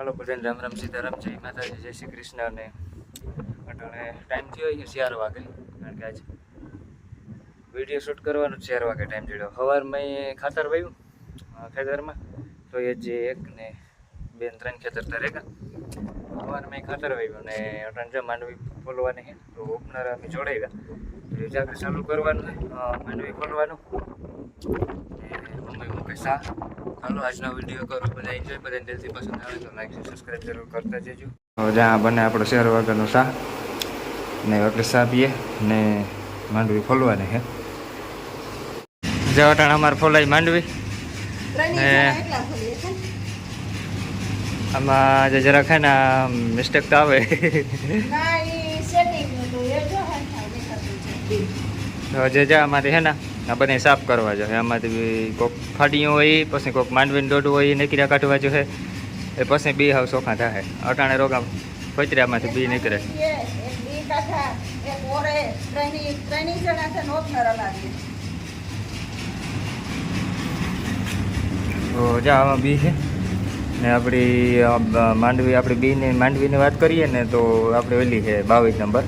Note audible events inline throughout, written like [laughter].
હાલો બધાને રામ રામ સીતારામ, જય માતાજી, જય શ્રી કૃષ્ણ અને અટાણે ટાઈમ થયો છે ચાર વાગે, કારણ કે આજે વીડિયો શૂટ કરવાનો ચાર વાગે ટાઈમ જોડ્યો. સવારમાં ખાતર વાયું ખેતરમાં, તો એ જે એક ને બે ત્રણ ખેતર તારે ગયા સવારમાં ખાતર વાવ્યું ને અટાણે જો માંડવી ખોલવાની તો ઓપનર અમે જોડાવ્યા તો ચાલુ કરવાનું માંડવી ખોલવાનું મમ્મી મૂકે સા હાલો આજનો વીડિયો કરો. બધા એન્જોય બધા દિલથી પસંદ આવે તો લાઈક સબસ્ક્રાઈબ જરૂર કરતા જજો. જ્યાં બને આપણો શેર વગરનો શાહ ને એટલે શાહ પીએ ને માંડવી ફોલવાની હે. જવાટાણ અમારે ફોલાઈ માંડવી. ને આમાં જે જરાક ખાય ને મિસ્ટેક તો આવે. તો જે જા અમારી હે ને આ બધા સાફ કરવા જોઈએ આમાંથી કોક ફાડીયું હોય, પછી કોક માંડવીને દોડવું હોય, એ નીકળ્યા કાઢવા જોઈએ એ પછી બી હાવ ચોખા થાય. અટાણે રોગા ફોતરામાંથી બી નીકળે. તો જા, આમાં બી છે. ને આપણી માંડવી આપણી બીની માંડવીની વાત કરીએ ને તો આપણે ઓલી છે, બાવીસ નંબર.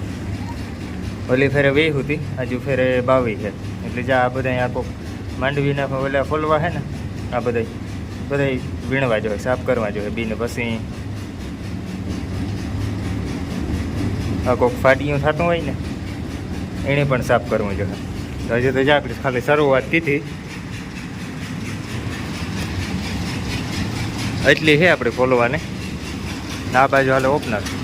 ઓલી ફેરે વીસ હતી, હજુ ફેરે બાવીસ છે. એટલે જા આ બધા આ કોક માંડવીના ઓલા ફોલવા છે ને, આ બધા બધા વીણવા જોઈએ, સાફ કરવા જોઈએ, બીને પછી આ કોક ફાટીયું થતું હોય ને, એને પણ સાફ કરવું જોઈએ. તો હજુ તો જા આપણે ખાલી શરૂઆત કીધી. એટલી છે આપણે ખોલવાને આ બાજુ હાલે ઓપનર.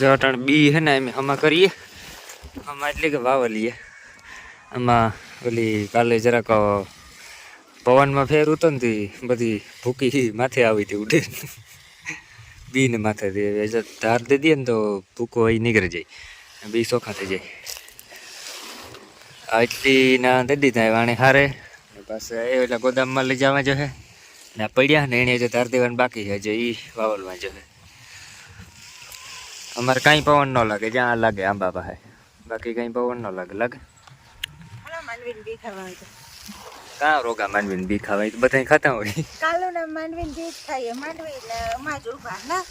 જો બી હે ને એમ હમા કરીએ. હમા એટલે કે વાવલીએ. આમાં ઓલી કાલે જરાક પવનમાં ફેર ઉતો ને બધી ભૂકી માથે આવી હતી ઉડે. બીને માથે જો ધાર દે દઈએ ને તો ભૂકો અહીં નીકળી જાય. બી ચોખા થઈ જાય. આટલી એટલી ના દે દીધા વાણી હારે. પાસે એ ઓલા ગોદામમાં લઈ જવા જો હે. ને પડ્યા ને એને જો ધાર દેવાનું બાકી છે. જો એ વાવલમાં જો હે. અમારે કાંઈ પવન ન લાગે જ્યાં લાગે આંબા પાસે બાકી કઈ પવન ન લાગે લાગે? કાં રોગા માનવીને બી ખાવાય? બધા ખાતા હોય. કાલો ના માનવીન બી થાય માનવી અમાર જ ઊભા ના?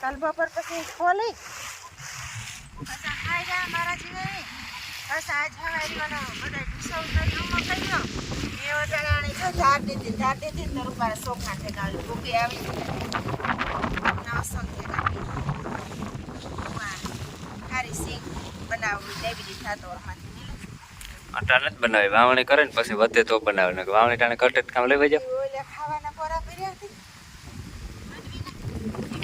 કાલ બપોર પછી ખોલી. પાછા ખાઈ ગયા મારા જીવે. પાછા આજ હવારી વાળો બધા ગયો એ વટાણાની જો ઝાડ દીધી ઝાડ દીધી ને તારું સોખા ગયા ભૂકી આવી નાસમ થઈ ગયા હારી સિંગ થતો અટાણે જ બનાવે વાવણી કરે ને પછી વધે તો બનાવે ને વાવણી ટાણે કટે કામ લઈ જાવ. ખાવાના પોરા કર્યા હતી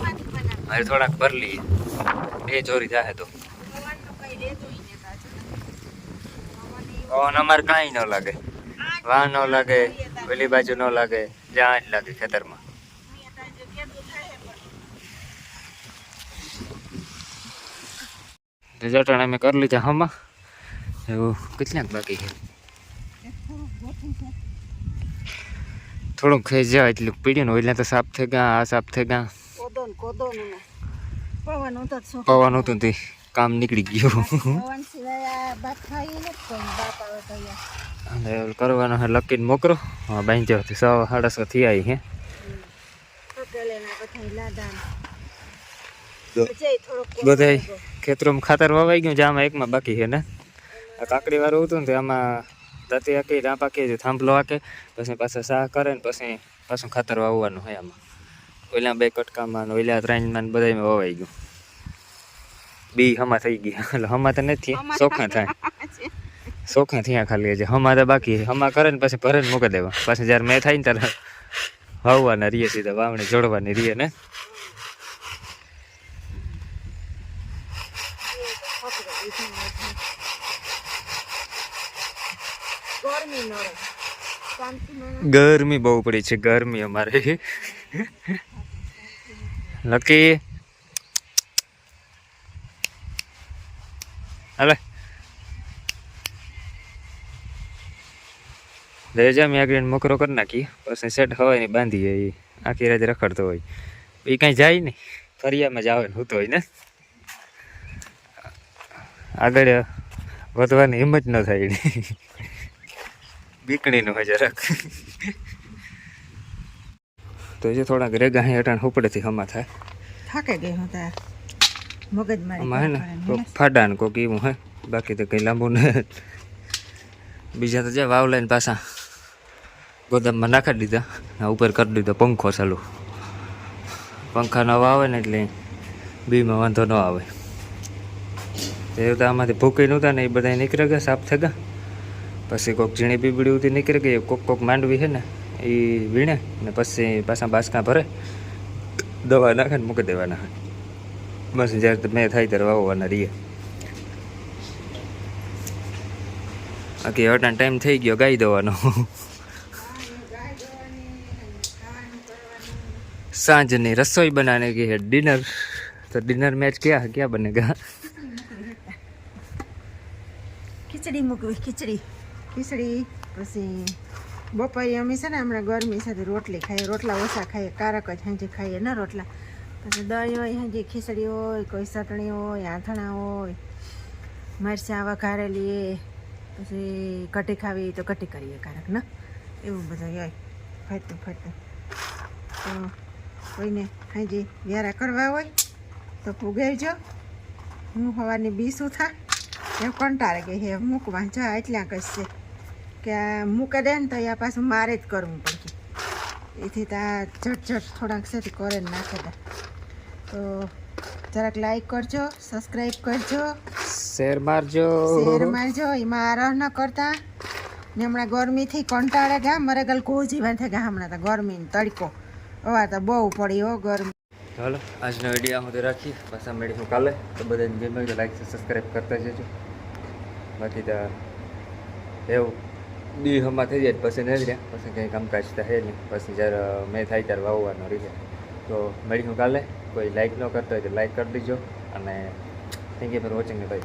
માંડવીના મારે થોડાક ભર લઈએ બે ચોરી જાહે તો. પવન અમારે કાંઈ ન લાગે. વાહ ન લાગે પેલી બાજુ ન લાગે જ્યાં જ લાગે ખેતરમાં અહીંયા તાર જે કેદું થાય પણ જટાણે મેં કરી લીધા હમા એવું કેટલાક બાકી છે? થોડુંક ખાઈ જાય એટલું પીડ્યું ને એટલે તો સાફ થઈ ગયા આ સાફ થઈ ગયા. પવન હતું તે કામ નીકળી ગયું. કરવાનો હે લકીને મોકરો. હા બાંધ્યો હતી સો સાડા સો થી આવી હે. બધા ખેતરોમાં ખાતર વવાઈ ગયું આમાં એકમાં બાકી છે ને? આ કાકડી વાળું હતું ને આમાં દાંતી હાકી રાપ હાકી થાંભલો હાકે પછી પાછા શાહ કરે ને પછી પાછું ખાતર વાવવાનું હોય આમાં. ઓલા બે કટકામાં ને ઓલા ત્રણમાં ને બધામાં વવાઈ ગયું. બી હમા થઈ ગયા [laughs] એટલે હમા તો નથી ચોખ્ખા થાય. ચોખ્ખા થયા ખાલી હજી. હમા તો બાકી હમા કરે ને પછી ભરે ને મૂકી દેવા. પાછી જ્યારે મેં થાય ને ત્યારે વાવવાના રીએ સીધા વાવણી જોડવાની રીએ ને? ગરમી બહુ પડી છે, ગરમી અમારે. લકી. હાલે. રેજા મેં આગળ મકરો કરી નાખી. પછી સેટ હોય ને બાંધીએ એ. આખી રાત રખડતો હોય. એ કાંઈ જાય નહીં. ફરિયામાં જ આવે ને હોતો હોય ને. આગળ વધવાની હિંમત ન થાય બીકણીનું હોય જરાક. તો જે થોડાક રેગા અહીં અટાણ ઉપડેથી હમા થાય. થાકે ગઈ હું તાર. મગજ આમાં હે ને મારી કોક ફાડા ને? કોક એવું હે. બાકી તો કંઈ લાંબુ ને બીજા તો જે વાવ લઈને પાછા ગોદામમાં નાખી દીધા. આ ઉપર કરી દીધો પંખો ચાલુ. પંખા નવા આવે ને એટલે બીમાં વાંધો ન આવે. એ તો આમાંથી ભૂકી નહોતા ને એ બધા નીકળે ગયા સાફ થઈ ગયા. પછી કોક ઝીણી બીબડી ઉધી નીકળી ગઈ, કોક કોક માંડવી છે ને, એ વીણે ને પછી પાછા બાસકા ભરે, દવા નાખે ને મૂકી દેવાના બસ જ્યારે મેં થાય ત્યારે વાવવાના રહીએ. બાકી હવે ટાઈમ થઈ ગયો ગાઈ દેવાનો. સાંજની રસોઈ બનાને ગઈ ડિનર. તો ડિનર મેચ ક્યાં ક્યાં બને બનેગા ખીચડી મૂકવી, ખીચડી. ખીચડી, પછી બપોરે અમે છે ને હમણાં ગરમી સાથે રોટલી ખાઈએ. રોટલા ઓછા ખાઈએ, કારક જ સાંજે ખાઈએ ને રોટલા. પછી દહીં હોય, સાંજે ખીચડી હોય, કોઈ ચટણી હોય, આથણા હોય, મરચાં વઘારેલી પછી કટી ખાવી તો કટી કરીએ કારક, ને? એવું બધું હોય, ફરતું ફરતું. તો કોઈને સાંજે વ્યારા કરવા હોય તો પુગાવજો હું સવારની બીસું થા એમ કંટાળે કે હે, મૂકવા જા, એટલા કશે કે આ મૂકે દે ને તો આ પાછું મારે જ કરવું પડશે. એથી તો આ ઝટ ઝટ થોડાક સેથી કરે નાખે દે તો જરાક લાઈક કરજો સબસ્ક્રાઈબ કરજો. શેર મારજો. શેર મારજો એમાં આરહ ન કરતા. ને હમણાં ગરમીથી કંટાળે ગયા મારે ગલ કોઈ બાંધે ગયા હમણાં તો ગરમી તડકો. હવા તો બહુ પડી હો ગરમી. ચાલો આજનો વીડિયો આમ રાખી પાછા મળીશું કાલે. તો બધાને ગમે તો લાઈક સબસ્ક્રાઈબ કરતા જજો. બાકી તો એવું. દી હમા થઈ જાય પછી નથી રહ્યા. પછી કંઈ કામકાજ હે નહીં. પછી જ્યારે મેં થાય ત્યારે વાવવાનો રહી તો મળીશું કાલે. કોઈ લાઇક ન કરતો હોય તો લાઇક કરી દીજો. અને thank you for watching bye